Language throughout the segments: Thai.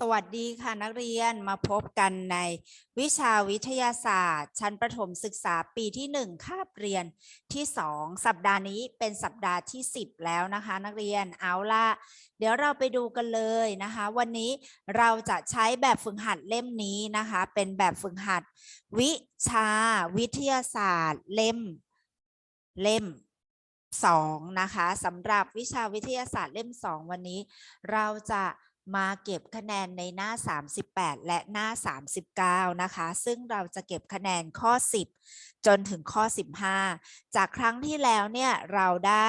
สวัสดีค่ะนักเรียนมาพบกันในวิชาวิทยาศาสตร์ ชั้นประถมศึกษาปีที่ 1 คาบเรียนที่ 2 สัปดาห์นี้เป็นสัปดาห์ที่ 10 แล้วนะคะ นักเรียนเอาล่ะ เดี๋ยวเราไปดูกันเลยนะคะ วันนี้เราจะใช้แบบฝึกหัดเล่มนี้นะคะ เป็นแบบฝึกหัด วิชาวิทยาศาสตร์ เล่ม เล่มสองนะคะสำหรับวิชาวิทยาศาสตร์เล่มสองวันนี้ เราจะ มาเก็บคะแนนในหน้า 38 และหน้า 39 นะคะ ซึ่งเราจะเก็บคะแนนข้อ 10 จนถึงข้อ 15 จากครั้งที่แล้วเนี่ยเราได้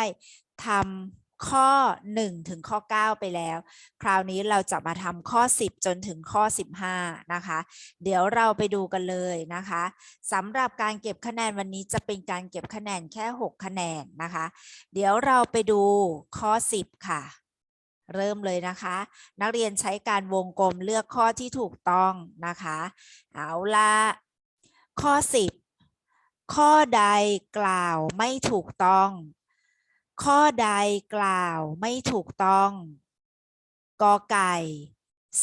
ทำข้อ 1 ถึงข้อ 9 ไปแล้ว คราวนี้เราจะมาทำข้อ 10 จนถึงข้อ 15 นะคะ เดี๋ยวเราไปดูกันเลยนะคะสำหรับการเก็บคะแนนวันนี้จะเป็นการเก็บคะแนนแค่ 6 คะแนนนะคะ เดี๋ยวเราไปดูข้อ 10 ค่ะ เริ่มเลยนะคะ นักเรียนใช้การวงกลมเลือกข้อที่ถูกต้องนะคะ เอาละข้อ 10 ข้อใดกล่าวไม่ถูกต้อง ข้อใดกล่าวไม่ถูกต้องกอไก่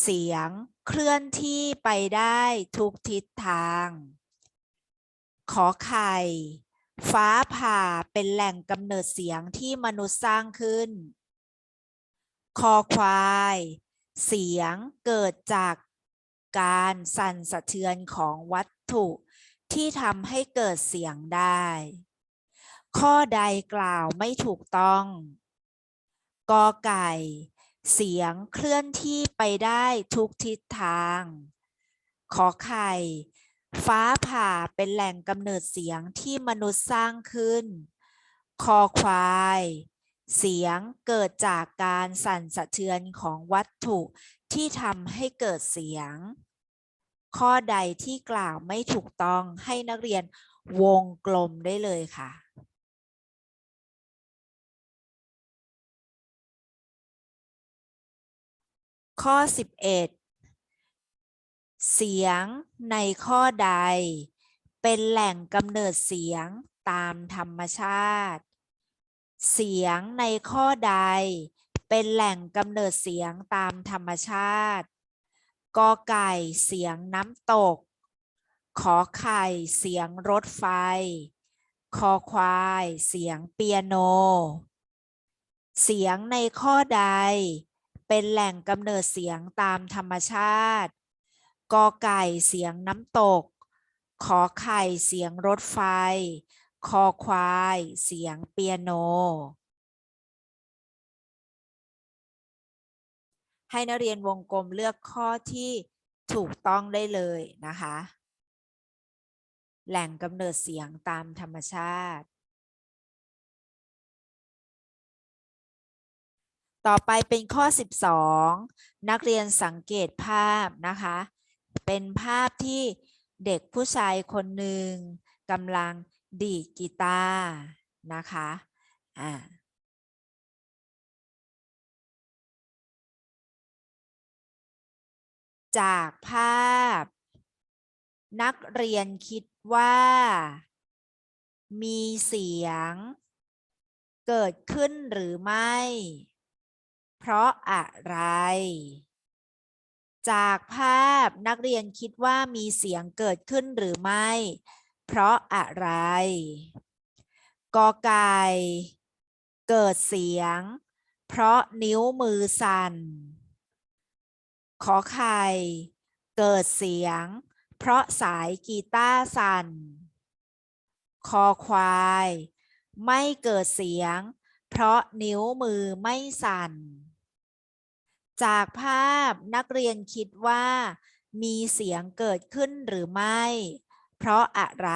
เสียงเคลื่อนที่ไปได้ทุกทิศทาง ขอไข่ ฟ้าผ่าเป็นแหล่งกำเนิดเสียงที่มนุษย์สร้างขึ้น คอควาย เสียงเกิดจากการสั่นสะเทือนของวัตถุที่ทำให้เกิดเสียงได้ ข้อใดกล่าวไม่ถูกต้อง กอไก่ เสียงเคลื่อนที่ไปได้ทุกทิศทาง ขอไข่ ฟ้าผ่าเป็นแหล่งกำเนิดเสียงที่มนุษย์สร้างขึ้น คอควาย เสียงเกิดจากการสั่นสะเทือนของวัตถุที่ทำให้เกิดเสียง ข้อใดที่กล่าวไม่ถูกต้องให้นักเรียนวงกลมได้เลยค่ะข้อ 11 เสียงในข้อใด เป็นแหล่งกำเนิดเสียงตามธรรมชาติ เสียงในข้อใด เป็นแหล่งกำเนิดเสียงตามธรรมชาติกอไก่เสียงน้ำตก ขอไข่เสียงรถไฟ คอควายเสียงเปียโน เสียงในข้อใด เป็นแหล่งกำเนิดเสียงตามธรรมชาติ กอไก่เสียงน้ำตก ขอไข่เสียงรถไฟ คอควาย เสียงเปียโน ให้นักเรียนวงกลมเลือกข้อที่ถูกต้องได้เลยนะคะ แหล่งกำเนิดเสียงตามธรรมชาติ ต่อไปเป็นข้อ 12 นักเรียนสังเกตภาพนะคะ เป็นภาพที่เด็กผู้ชายคนหนึ่งกำลัง ดีดกีตาร์นะคะอ่าจากภาพ นักเรียนคิดว่า มีเสียง เกิดขึ้นหรือไม่ เพราะอะไร จากภาพนักเรียนคิดว่ามีเสียงเกิดขึ้นหรือไม่ เพราะอะไร กอไก่เกิดเสียง เพราะนิ้วมือสั่น ขอไข่เกิดเสียง เพราะสายกีตาร์สั่น คอควาย ไม่เกิดเสียง เพราะนิ้วมือไม่สั่น จากภาพนักเรียนคิดว่า มีเสียงเกิดขึ้นหรือไม่ เพราะอะไร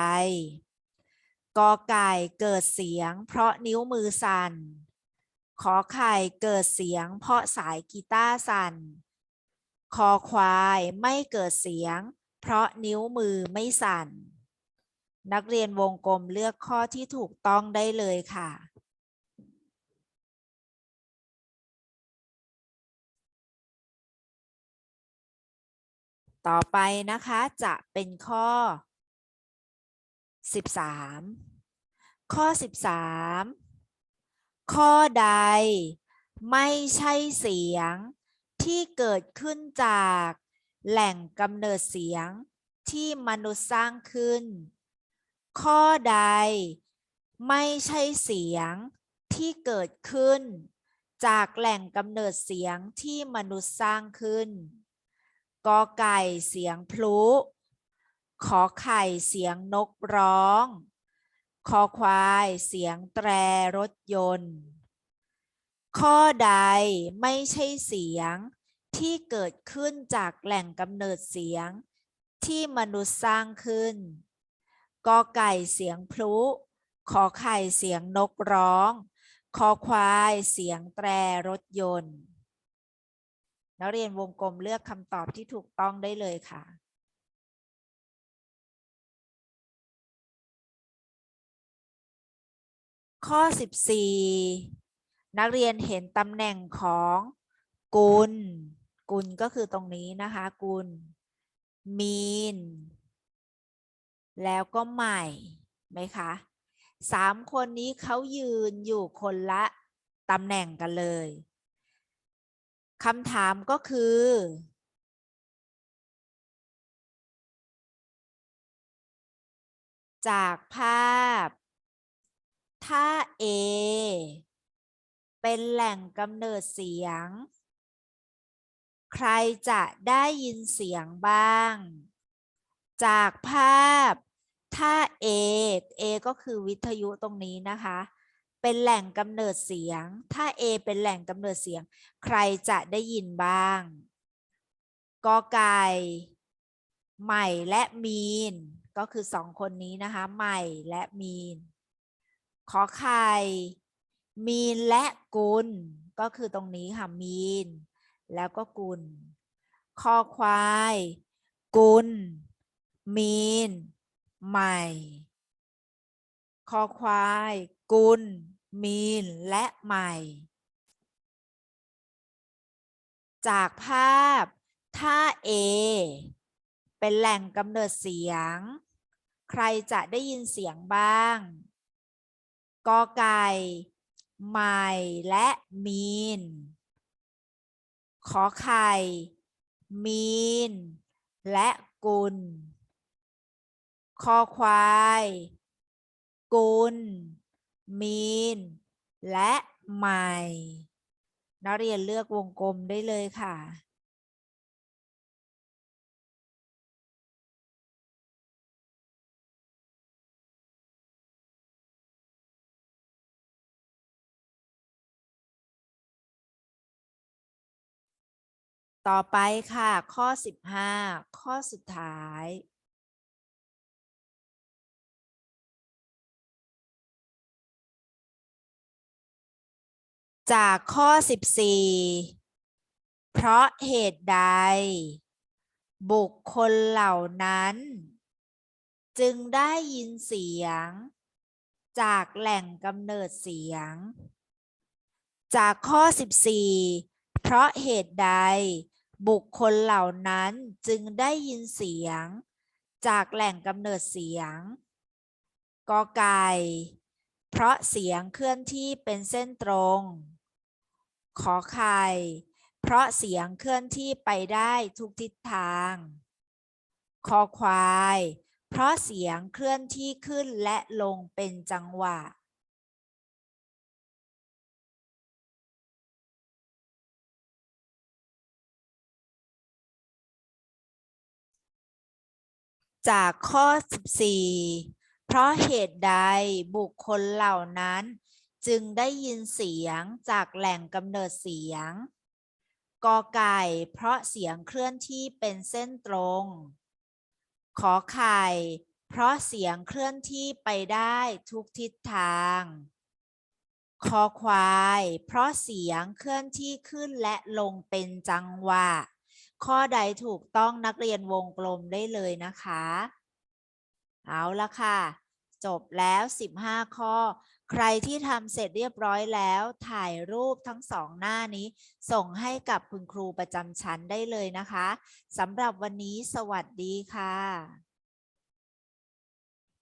กอไก่เกิดเสียง เพราะนิ้วมือสั่น ขอไข่เกิดเสียง เพราะสายกีตาร์สั่น คอควายไม่เกิดเสียง เพราะนิ้วมือไม่สั่น นักเรียนวงกลมเลือกข้อที่ถูกต้องได้เลยค่ะต่อไปนะคะจะเป็นข้อ 13 ข้อ 13 ข้อใดไม่ใช่เสียงที่เกิดขึ้นจากแหล่งกำเนิดเสียงที่มนุษย์สร้างขึ้น ข้อใดไม่ใช่เสียงที่เกิดขึ้น จากแหล่งกำเนิดเสียงที่มนุษย์สร้างขึ้นกอไก่เสียงพลุ ขอไข่เสียงนกร้อง คอควายเสียงแตรรถยนต์ ข้อใดไม่ใช่เสียงที่เกิดขึ้นจากแหล่งกำเนิดเสียงที่มนุษย์สร้างขึ้น กอไก่เสียงพลุ ขอไข่เสียงนกร้อง คอควายเสียงแตรรถยนต์ นักเรียนวงกลมเลือกคำตอบที่ถูกต้องได้เลยค่ะ ข้อ 14 นักเรียนเห็นตำแหน่งของกุล กุลก็คือตรงนี้นะคะ กุลมีน แล้วก็ใหม่ไหมคะสามคนนี้เขายืนอยู่คนละตำแหน่งกันเลยคำถามก็คือ จากภาพ ถ้า A เป็นแหล่งกำเนิดเสียง ใครจะได้ยินเสียงบ้าง จากภาพ ถ้า A A ก็คือวิทยุตรงนี้นะคะ เป็นแหล่งกำเนิดเสียง ถ้า A เป็นแหล่งกำเนิดเสียง ใครจะได้ยินบ้าง กอไก่ใหม่และมีน ก็คือสองคนนี้นะคะ ใหม่และมีน ขอไข่ มีนและกุล ก็คือตรงนี้ค่ะ มีน แล้วก็กุล คอควาย กุล มีน ใหม่ คอควาย กุล มีน และใหม่ จากภาพ ถ้า A เป็นแหล่งกำเนิดเสียง ใครจะได้ยินเสียงบ้าง กอไก่ใหม่และมีน ขอไข่ มีน และกุล คอควาย กุล มีน และใหม่ นักเรียนเลือกวงกลมได้เลยค่ะ ต่อไปค่ะ ข้อ 15 ข้อสุดท้าย จากข้อ 14 เพราะเหตุใด บุคคลเหล่านั้น จึงได้ยินเสียง จากแหล่งกำเนิดเสียง จากข้อ 14 เพราะเหตุใด บุคคลเหล่านั้นจึงได้ยินเสียง จากแหล่งกำเนิดเสียงกอไก่ เพราะเสียงเคลื่อนที่เป็นเส้นตรง ขอไข่ เพราะเสียงเคลื่อนที่ไปได้ทุกทิศทาง คอควาย เพราะเสียงเคลื่อนที่ขึ้นและลงเป็นจังหวะ จากข้อ 14 เพราะเหตุใดบุคคลเหล่านั้น จึงได้ยินเสียงจากแหล่งกำเนิดเสียง กอไก่ เพราะเสียงเคลื่อนที่เป็นเส้นตรง ขอไข่ เพราะเสียงเคลื่อนที่ไปได้ทุกทิศทางคอควาย เพราะเสียงเคลื่อนที่ขึ้นและลงเป็นจังหวะ ข้อใดถูกต้องนักเรียนวงกลมได้เลยนะคะ เอาละค่ะ จบแล้ว 15 ข้อ ใครที่ทำเสร็จเรียบร้อยแล้ว ถ่ายรูปทั้งสองหน้านี้ ส่งให้กับคุณครูประจำชั้นได้เลยนะคะสำหรับวันนี้สวัสดีค่ะ